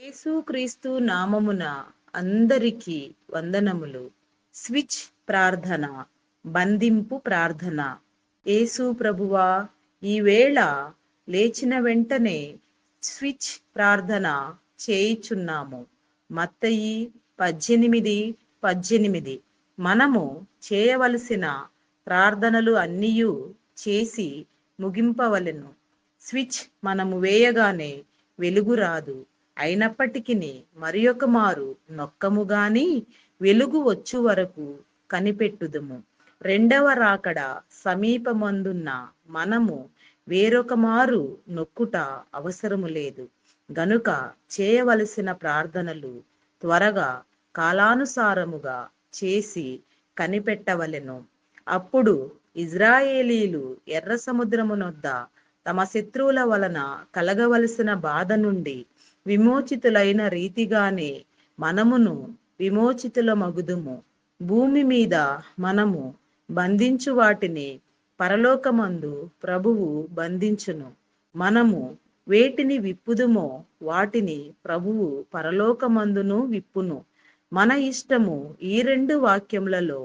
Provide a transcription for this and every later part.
యేసుక్రీస్తు నామమున అందరికీ వందనములు. స్విచ్ ప్రార్థన బంధింపు ప్రార్థన. యేసు ప్రభువా ఈవేళ లేచిన వెంటనే స్విచ్ ప్రార్థన చేయుచున్నాము. మత్తయి పద్దెనిమిది పద్దెనిమిది. మనము చేయవలసిన ప్రార్థనలు అన్నీ చేసి ముగింపవలెను. స్విచ్ మనము వేయగానే వెలుగు రాదు. అయినప్పటికీ మరి ఒక మారు నొక్కము గాని వెలుగు వచ్చు వరకు కనిపెట్టుదుము. రెండవ రాకడ సమీపమందున్న మనము వేరొక మారు నొక్కుట అవసరము లేదు. గనుక చేయవలసిన ప్రార్థనలు త్వరగా కాలానుసారముగా చేసి కనిపెట్టవలెను. అప్పుడు ఇజ్రాయేలీలు ఎర్ర సముద్రమునొద్ద తమ శత్రువుల వలన కలగవలసిన బాధ నుండి విమోచితులైన రీతిగానే మనమును విమోచితుల మగుదుము భూమి మీద మనము బంధించు వాటిని పరలోకమందు ప్రభువు బంధించును. మనము వేటిని విప్పుదుమో వాటిని ప్రభువు పరలోకమందును విప్పును. మన ఇష్టము ఈ రెండు వాక్యములలో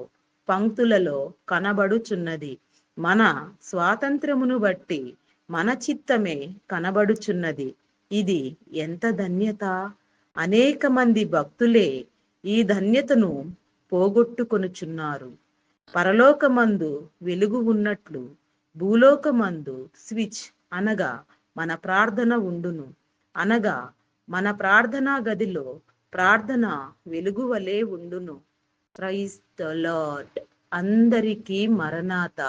పంక్తులలో కనబడుచున్నది. మన స్వాతంత్రమును బట్టి మన చిత్తమే కనబడుచున్నది. ఇది ఎంత ధన్యత? అనేక మంది భక్తులే ఈ ధన్యతను పోగొట్టుకొనుచున్నారు. పరలోకమందు వెలుగు ఉన్నట్లు భూలోకమందు స్విచ్ అనగా మన ప్రార్థన ఉండును. అనగా మన ప్రార్థనా గదిలో ప్రార్థన వెలుగు వలె ఉండును క్రైస్త అందరికీ మరణాత.